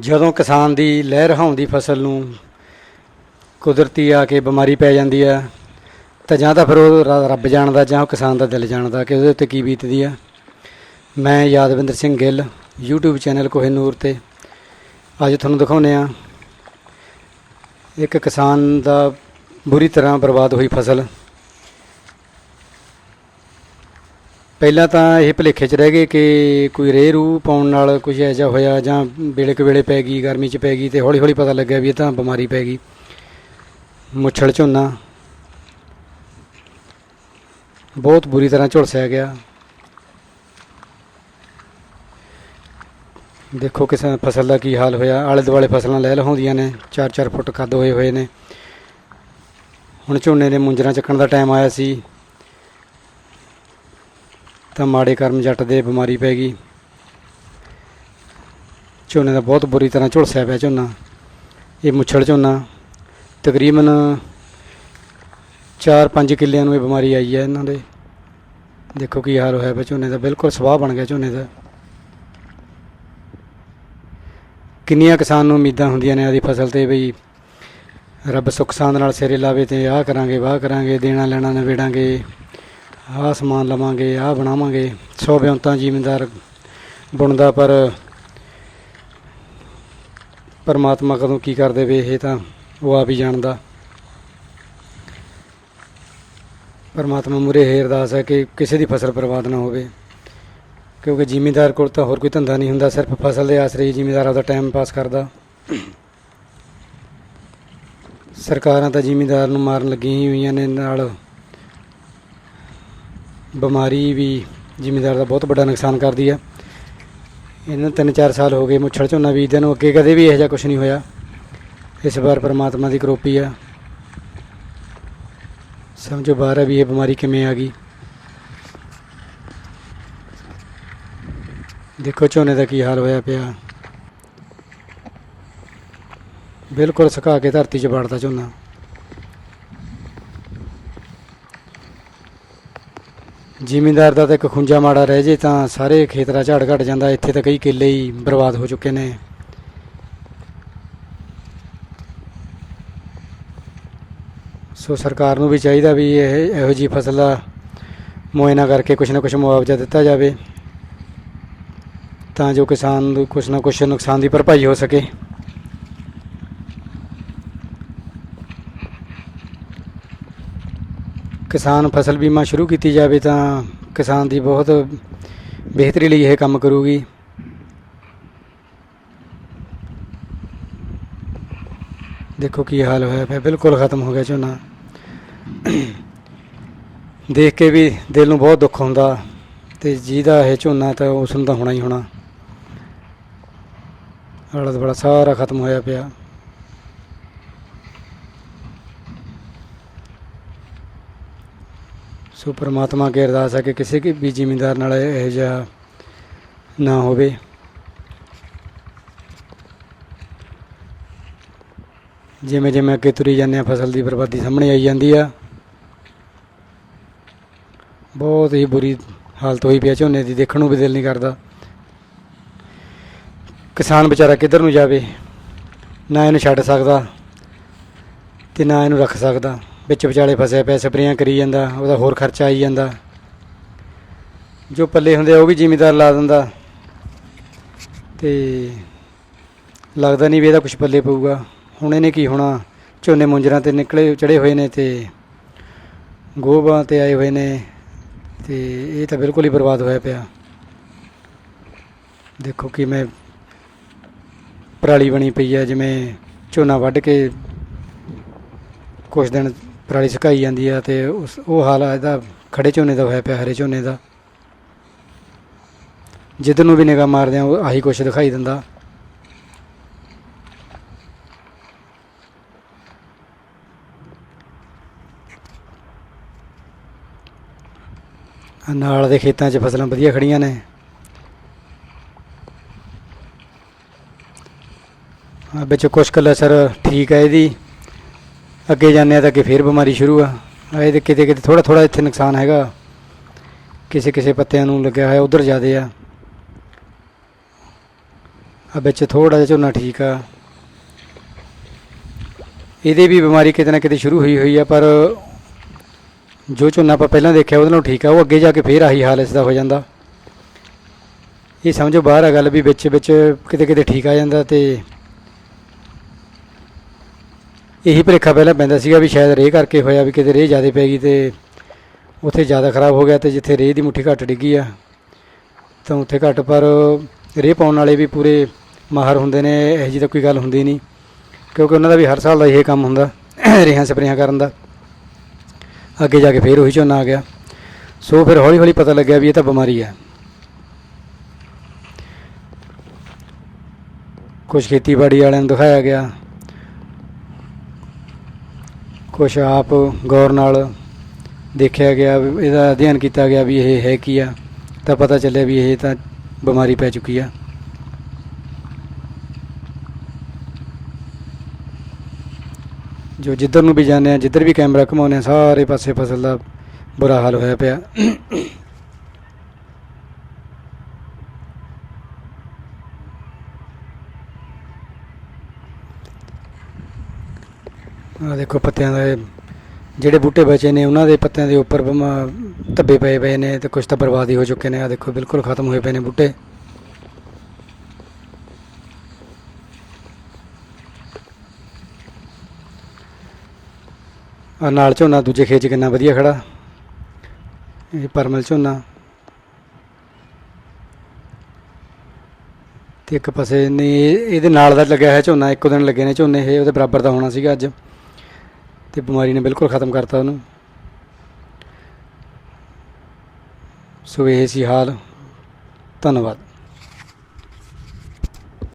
ਜਦੋਂ ਕਿਸਾਨ ਦੀ ਲਹਿਰ ਹਹਾਉਂਦੀ ਫਸਲ ਨੂੰ ਕੁਦਰਤੀ ਆ ਕੇ ਬਿਮਾਰੀ ਪੈ ਜਾਂਦੀ ਆ, ਤਾਂ ਜਾਂ ਤਾਂ ਫਿਰ ਉਹ ਰ- ਰੱਬ ਜਾਣਦਾ ਜਾਂ ਉਹ ਕਿਸਾਨ ਦਾ ਦਿਲ ਜਾਣਦਾ ਕਿ ਉਹਦੇ ਉੱਤੇ ਕੀ ਬੀਤਦੀ ਆ। ਮੈਂ ਯਾਦਵਿੰਦਰ ਸਿੰਘ ਗਿੱਲ, YouTube ਚੈਨਲ ਕੋਹਿਨੂਰ ਤੇ ਅੱਜ ਤੁਹਾਨੂੰ ਦਿਖਾਉਂਦੇ ਆ ਇੱਕ ਕਿਸਾਨ ਦਾ ਬੁਰੀ ਤਰ੍ਹਾਂ ਬਰਬਾਦ ਹੋਈ ਫਸਲ। ਪਹਿਲਾਂ ਤਾਂ ਇਹ ਭੁਲੇਖੇ 'ਚ ਰਹਿ ਗਏ ਕਿ ਕੋਈ ਰੇਹ ਰੂ ਪਾਉਣ ਨਾਲ ਕੁਝ ਐਜਾ ਹੋਇਆ ਜਾਂ ਵੇਲੇ ਕੁ ਵੇਲੇ ਪੈ ਗਈ, ਗਰਮੀ 'ਚ ਪੈ ਗਈ ਤੇ ਹੌਲੀ ਹੌਲੀ ਪਤਾ ਲੱਗਿਆ ਵੀ ਇਹ ਤਾਂ ਬਿਮਾਰੀ ਪੈ ਗਈ। ਮੁੱਛੜ ਝੋਨਾ। ਬਹੁਤ ਬੁਰੀ ਤਰ੍ਹਾਂ ਝੁਲਸਿਆ ਗਿਆ। ਦੇਖੋ ਕਿਸ ਫਸਲ ਦਾ ਕੀ ਹਾਲ ਹੋਇਆ। ਆਲੇ ਦੁਆਲੇ ਫਸਲਾਂ ਲੈ ਲਹਾਉਂਦੀਆਂ ਨੇ 4-4 ਫੁੱਟ ਕੱਦ ਹੋਏ ਹੋਏ ਨੇ। ਹੁਣ ਝੋਨੇ ਦੇ ਮੁੰਜਰਾ ਚੱਕਣ ਦਾ ਟਾਈਮ ਆਇਆ ਸੀ। ਤਾਂ ਮਾੜੇ ਕਰਮ ਜੱਟ ਦੇ ਬਿਮਾਰੀ ਪੈ ਗਈ। ਝੋਨੇ ਦਾ ਬਹੁਤ ਬੁਰੀ ਤਰ੍ਹਾਂ ਝੁਲਸਿਆ ਪਿਆ ਝੋਨਾ। ਇਹ ਮੁੱਛੜ ਝੋਨਾ। ਤਕਰੀਬਨ 4-5 ਕਿੱਲਿਆਂ ਨੂੰ ਇਹ ਬਿਮਾਰੀ ਆਈ ਹੈ ਇਹਨਾਂ ਦੇ। ਦੇਖੋ ਕੀ ਹਾਲ ਹੋਇਆ ਪਿਆ ਝੋਨੇ ਦਾ। ਬਿਲਕੁਲ ਸਵਾਹ ਬਣ ਗਿਆ ਝੋਨੇ ਦਾ। ਕਿੰਨੀਆਂ ਕਿਸਾਨ ਨੂੰ ਉਮੀਦਾਂ ਹੁੰਦੀਆਂ ਨੇ ਆਦੀ ਫਸਲ ਤੇ ਬਈ ਰੱਬ ਸੁੱਖ ਸਾਂਦ ਨਾਲ ਸਿਰੇ ਲਾਵੇ ਤੇ ਆਹ ਕਰਾਂਗੇ, ਵਾਹ ਕਰਾਂਗੇ ਦੇਣਾ ਲੈਣਾ ਨਿਬੇੜਾਂਗੇ। ਆਹ ਸਮਾਨ ਲਵਾਂਗੇ, ਆਹ ਬਣਾਵਾਂਗੇ। ਸੌ ਬਿਉਂਤਾਂ ਜ਼ਿਮੀਂਦਾਰ ਬੁਣਦਾ, ਪਰ ਪਰਮਾਤਮਾ ਕਦੋਂ ਕੀ ਕਰ ਦੇਵੇ, ਇਹ ਤਾਂ ਉਹ ਆਪ ਹੀ ਜਾਣਦਾ। ਪਰਮਾਤਮਾ ਮੁਰੇ ਇਹ ਅਰਦਾਸ ਹੈ ਕਿ ਕਿਸੇ ਦੀ ਫਸਲ ਬਰਬਾਦ ਨਾ ਹੋਵੇ। ਕਿਉਂਕਿ ਜ਼ਿਮੀਂਦਾਰ ਕੋਲ ਤਾਂ ਹੋਰ ਕੋਈ ਧੰਦਾ ਨਹੀਂ ਹੁੰਦਾ, ਸਿਰਫ ਫਸਲ ਦੇ ਆਸਰੇ ਹੀ ਜ਼ਿਮੀਂਦਾਰ ਆਪਦਾ ਟਾਈਮ ਪਾਸ ਕਰਦਾ। ਸਰਕਾਰਾਂ ਤਾਂ ਜ਼ਿਮੀਂਦਾਰ ਨੂੰ ਮਾਰਨ ਲੱਗੀਆਂ ਹੀ ਹੋਈਆਂ ਨੇ, ਨਾਲ ਬਿਮਾਰੀ ਵੀ ਜ਼ਿਮੀਂਦਾਰ ਦਾ ਬਹੁਤ ਵੱਡਾ ਨੁਕਸਾਨ ਕਰਦੀ ਆ। ਇਹਨਾਂ ਤਿੰਨ ਚਾਰ ਸਾਲ ਹੋ ਗਏ ਮੁੱਛੜ ਝੋਨਾ ਬੀਜਦੇ ਨੂੰ, ਅੱਗੇ ਕਦੇ ਵੀ ਇਹੋ ਜਿਹਾ ਕੁਝ ਨਹੀਂ ਹੋਇਆ। ਇਸ ਵਾਰ ਪਰਮਾਤਮਾ ਦੀ ਕਰੋਪੀ ਆ। ਸਮਝੋ ਬਾਹਰ ਆ ਵੀ ਇਹ ਬਿਮਾਰੀ ਕਿਵੇਂ ਆ ਗਈ। ਦੇਖੋ ਝੋਨੇ ਦਾ ਕੀ ਹਾਲ ਹੋਇਆ ਪਿਆ। ਬਿਲਕੁਲ ਸੁਕਾ ਕੇ ਧਰਤੀ 'ਚ ਵੜਦਾ ਝੋਨਾ। ਜ਼ਿਮੀਂਦਾਰ ਦਾ ਤਾਂ ਇੱਕ ਖੁੰਝਾ ਮਾੜਾ ਰਹਿ ਜੇ ਤਾਂ ਸਾਰੇ ਖੇਤਰਾ ਝਾੜ ਘਟ ਜਾਂਦਾ, ਇੱਥੇ ਤਾਂ ਕਈ ਕਿੱਲੇ ਹੀ ਬਰਬਾਦ ਹੋ ਚੁੱਕੇ ਨੇ। ਸੋ ਸਰਕਾਰ ਨੂੰ ਵੀ ਚਾਹੀਦਾ ਵੀ ਇਹ ਇਹੋ ਜੀ ਫਸਲ ਦਾ ਮੁਆਇਨਾ ਕਰਕੇ ਕੁਛ ਨਾ ਕੁਛ ਮੁਆਵਜ਼ਾ ਦਿੱਤਾ ਜਾਵੇ, ਤਾਂ ਜੋ ਕਿਸਾਨ ਨੂੰ ਕੁਛ ਨਾ ਕੁਛ ਨੁਕਸਾਨ ਦੀ ਭਰਪਾਈ ਹੋ ਸਕੇ। ਕਿਸਾਨ ਫਸਲ ਬੀਮਾ ਸ਼ੁਰੂ ਕੀਤੀ ਜਾਵੇ ਤਾਂ ਕਿਸਾਨ ਦੀ ਬਹੁਤ ਬਿਹਤਰੀ ਲਈ ਇਹ ਕੰਮ ਕਰੂਗੀ। ਦੇਖੋ ਕੀ ਹਾਲ ਹੋਇਆ ਪਿਆ, ਬਿਲਕੁਲ ਖਤਮ ਹੋ ਗਿਆ ਝੋਨਾ। ਦੇਖ ਕੇ ਵੀ ਦਿਲ ਨੂੰ ਬਹੁਤ ਦੁੱਖ ਹੁੰਦਾ ਤੇ ਜਿਹਦਾ ਇਹ ਝੋਨਾ ਤਾਂ ਉਸ ਨੂੰ ਤਾਂ ਹੋਣਾ ਹੀ ਹੋਣਾ। ਆਲਾ ਦੁਆਲਾ ਸਾਰਾ ਖਤਮ ਹੋਇਆ ਪਿਆ। ਸੋ ਪ੍ਰਮਾਤਮਾ ਅੱਗੇ ਅਰਦਾਸ ਹੈ ਕਿ ਕਿਸੇ ਵੀ ਜ਼ਿਮੀਂਦਾਰ ਨਾਲ ਇਹ ਜਿਹਾ ਨਾ ਹੋਵੇ। ਜਿਵੇਂ ਜਿਵੇਂ ਅੱਗੇ ਤੁਰੀ ਜਾਂਦੇ ਆ ਫਸਲ ਦੀ ਬਰਬਾਦੀ ਸਾਹਮਣੇ ਆਈ ਜਾਂਦੀ ਆ। ਬਹੁਤ ਹੀ ਬੁਰੀ ਹਾਲਤ ਹੋਈ ਪਈ ਆ, ਝੋਨੇ ਦੀ ਦੇਖਣ ਨੂੰ ਵੀ ਦਿਲ ਨਹੀਂ ਕਰਦਾ। ਕਿਸਾਨ ਵਿਚਾਰਾ ਕਿੱਧਰ ਨੂੰ ਜਾਵੇ? ਨਾ ਇਹਨੂੰ ਛੱਡ ਸਕਦਾ ਤੇ ਨਾ ਇਹਨੂੰ ਰੱਖ ਸਕਦਾ। ਵਿੱਚ ਵਿਚਾਲੇ ਫਸਿਆ ਪਿਆ ਸਪਰੇਆਂ ਕਰੀ ਜਾਂਦਾ, ਉਹਦਾ ਹੋਰ ਖਰਚਾ ਆਈ ਜਾਂਦਾ। ਜੋ ਪੱਲੇ ਹੁੰਦੇ ਆ, ਉਹ ਵੀ ਜ਼ਿਮੀਦਾਰ ਲਾ ਦਿੰਦਾ। ਤੇ ਲੱਗਦਾ ਨਹੀਂ ਵੀ ਇਹਦਾ ਕੁਝ ਪੱਲੇ ਪਊਗਾ। ਹੁਣ ਇਹਨੇ ਕੀ ਹੋਣਾ? ਝੋਨੇ ਮੁੰਜਰਾਂ ਤੇ ਨਿਕਲੇ ਚੜੇ ਹੋਏ ਨੇ ਤੇ ਗੋਬਾਂ ਤੇ ਆਏ ਹੋਏ ਨੇ ਤੇ ਇਹ ਤਾਂ ਬਿਲਕੁਲ ਹੀ ਬਰਬਾਦ ਹੋਇਆ ਪਿਆ। ਦੇਖੋ ਕਿ ਮੈਂ ਪਰਾਲੀ ਬਣੀ ਪਈ ਆ, ਜਿਵੇਂ ਝੋਨਾ ਵੱਢ ਕੇ ਕੁਝ ਦਿਨ ਪਰਾਲੀ ਸੁਕਾਈ ਜਾਂਦੀ ਆ ਤੇ ਉਸ ਉਹ ਹਾਲ ਆ ਇਹਦਾ ਖੜੇ ਝੋਨੇ ਦਾ ਹੋਇਆ ਪਿਆ, ਹਰੇ ਝੋਨੇ ਦਾ। ਜਿੱਧਰ ਨੂੰ ਵੀ ਨਿਗਾਹ ਮਾਰਦੇ ਆ, ਉਹ ਆਹੀ ਕੁਛ ਦਿਖਾਈ ਦਿੰਦਾ। ਨਾਲ ਦੇ ਖੇਤਾਂ 'ਚ ਫਸਲਾਂ ਵਧੀਆ ਖੜੀਆਂ ਨੇ। ਵਿੱਚ ਕੁਛ ਕੁ ਠੀਕ ਹੈ ਇਹਦੀ। ਅੱਗੇ ਜਾਂਦੇ ਆ ਤਾਂ ਅੱਗੇ ਫੇਰ ਬਿਮਾਰੀ ਸ਼ੁਰੂ ਆ। ਆ ਇਹਦੇ ਕਿਤੇ ਕਿਤੇ ਥੋੜਾ ਥੋੜਾ ਇੱਥੇ ਨੁਕਸਾਨ ਹੈਗਾ। ਕਿਸੇ ਕਿਸੇ ਪੱਤਿਆਂ ਨੂੰ ਲੱਗਿਆ ਹੋਇਆ, ਉਧਰ ਜ਼ਿਆਦੇ ਆ। ਆ ਵਿੱਚ ਥੋੜਾ ਜਿਹਾ ਝੋਨਾ ਠੀਕ ਆ। ਇਹਦੇ ਵੀ ਬਿਮਾਰੀ ਕਿਤੇ ਨਾ ਕਿਤੇ ਸ਼ੁਰੂ ਹੋਈ ਹੋਈ ਆ, ਪਰ ਜੋ ਝੋਨਾ ਆਪਾਂ ਪਹਿਲਾਂ ਦੇਖਿਆ, ਉਹਦੇ ਨਾਲੋਂ ਠੀਕ ਆ। ਉਹ ਅੱਗੇ ਜਾ ਕੇ ਫੇਰ ਆਹੀ ਹਾਲ ਇਸ ਦਾ ਹੋ ਜਾਂਦਾ। ਇਹ ਸਮਝੋ ਬਾਹਰ ਆ ਗੱਲ ਵੀ ਵਿੱਚ ਵਿੱਚ ਕਿਤੇ ਕਿਤੇ ਠੀਕ ਆ ਜਾਂਦਾ ਤੇ ਇਹੀ ਭਰੇਖਾ ਪਹਿਲਾਂ ਪੈਂਦਾ ਸੀਗਾ ਵੀ ਸ਼ਾਇਦ ਰੇਹ ਕਰਕੇ ਹੋਇਆ ਵੀ ਕਿਤੇ ਰੇਹ ਜ਼ਿਆਦਾ ਪੈ ਗਈ ਤੇ ਉੱਥੇ ਜ਼ਿਆਦਾ ਖਰਾਬ ਹੋ ਗਿਆ ਤੇ ਜਿੱਥੇ ਰੇਹ ਦੀ ਮੁੱਠੀ ਘੱਟ ਡਿੱਗੀ ਆ, ਤਾਂ ਉੱਥੇ ਘੱਟ, ਪਰ ਰੇਹ ਪਾਉਣ ਵਾਲੇ ਵੀ ਪੂਰੇ ਮਾਹਰ ਹੁੰਦੇ ਨੇ, ਇਹੋ ਜਿਹੀ ਤਾਂ ਕੋਈ ਗੱਲ ਹੁੰਦੀ ਨਹੀਂ, ਕਿਉਂਕਿ ਉਹਨਾਂ ਦਾ ਵੀ ਹਰ ਸਾਲ ਦਾ ਇਹ ਕੰਮ ਹੁੰਦਾ, ਰੇਹਾਂ ਸਪਰੇਆਂ ਕਰਨ ਦਾ। ਅੱਗੇ ਜਾ ਕੇ ਫੇਰ ਉਹੀ ਝੋਨਾ ਆ ਗਿਆ। ਸੋ ਫਿਰ ਹੌਲੀ ਹੌਲੀ ਪਤਾ ਲੱਗਿਆ ਵੀ ਇਹ ਤਾਂ ਬਿਮਾਰੀ ਹੈ ਕੁਝ ਖੇਤੀਬਾੜੀ ਵਾਲਿਆਂ ਨੂੰ ਦਿਖਾਇਆ ਗਿਆ। ਕੁਝ ਆਪ ਗੌਰ ਨਾਲ ਦੇਖਿਆ ਗਿਆ ਵੀ ਇਹਦਾ ਅਧਿਐਨ ਕੀਤਾ ਗਿਆ ਵੀ ਇਹ ਹੈ ਕੀ ਆ, ਤਾਂ ਪਤਾ ਚੱਲਿਆ ਵੀ ਇਹ ਤਾਂ ਬਿਮਾਰੀ ਪੈ ਚੁੱਕੀ ਆ। ਜੋ ਜਿੱਧਰ ਨੂੰ ਵੀ ਜਾਂਦੇ ਆ, ਜਿੱਧਰ ਵੀ ਕੈਮਰਾ ਘਮਾਉਂਦੇ ਆ, ਸਾਰੇ ਪਾਸੇ ਫਸਲ ਦਾ ਬੁਰਾ ਹਾਲ ਹੋਇਆ ਪਿਆ। ਆ ਦੇਖੋ ਪੱਤਿਆਂ ਦੇ, ਜਿਹੜੇ ਬੂਟੇ ਬਚੇ ਨੇ, ਉਹਨਾਂ ਦੇ ਪੱਤਿਆਂ ਦੇ ਉੱਪਰ ਧੱਬੇ ਪਏ ਪਏ ਨੇ ਤੇ ਕੁਝ ਤਾਂ ਬਰਬਾਦ ਹੀ ਹੋ ਚੁੱਕੇ ਨੇ। ਆ ਦੇਖੋ, ਬਿਲਕੁਲ ਖਤਮ ਹੋਏ ਪਏ ਨੇ ਬੂਟੇ। ਆ ਨਾਲ ਝੋਨਾ, ਦੂਜੇ ਖੇਤ 'ਚ ਕਿੰਨਾ ਵਧੀਆ ਖੜਾ। ਇਹ ਪਰਮਲ ਝੋਨਾ। ਤੇ ਇੱਕ ਪਾਸੇ ਨੇ, ਇਹਦੇ ਨਾਲ ਦਾ ਲੱਗਿਆ ਹੈ ਝੋਨਾ, ਇੱਕੋ ਦਿਨ ਲੱਗੇ ਨੇ ਝੋਨੇ, ਇਹ ਉਹਦੇ ਬਰਾਬਰ ਦਾ ਹੋਣਾ ਸੀਗਾ ਅੱਜ। ਤੇ ਬਿਮਾਰੀ ਨੇ ਬਿਲਕੁਲ ਖਤਮ ਕਰਤਾ ਉਹਨੂੰ। ਸੋ ਇਹ ਸੀ ਹਾਲ। ਧੰਨਵਾਦ।